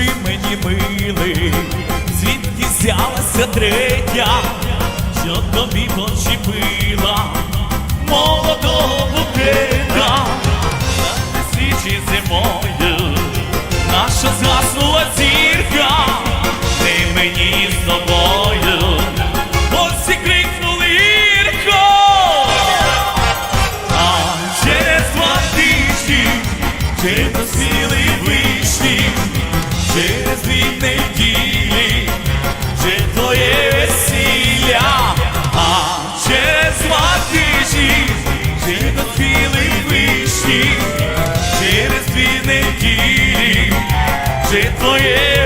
душі мені мили, звідки взялася третя, що тобі почепила молодого букета, на тисячі зимою, наша згаснула зірка, ти мені з тобою, Ось і крикнули а через два тижні, через цілий вишні неділі, вже твоє весілля, а через два тижні до доспіли вишні, через дві неділі, вже твоє.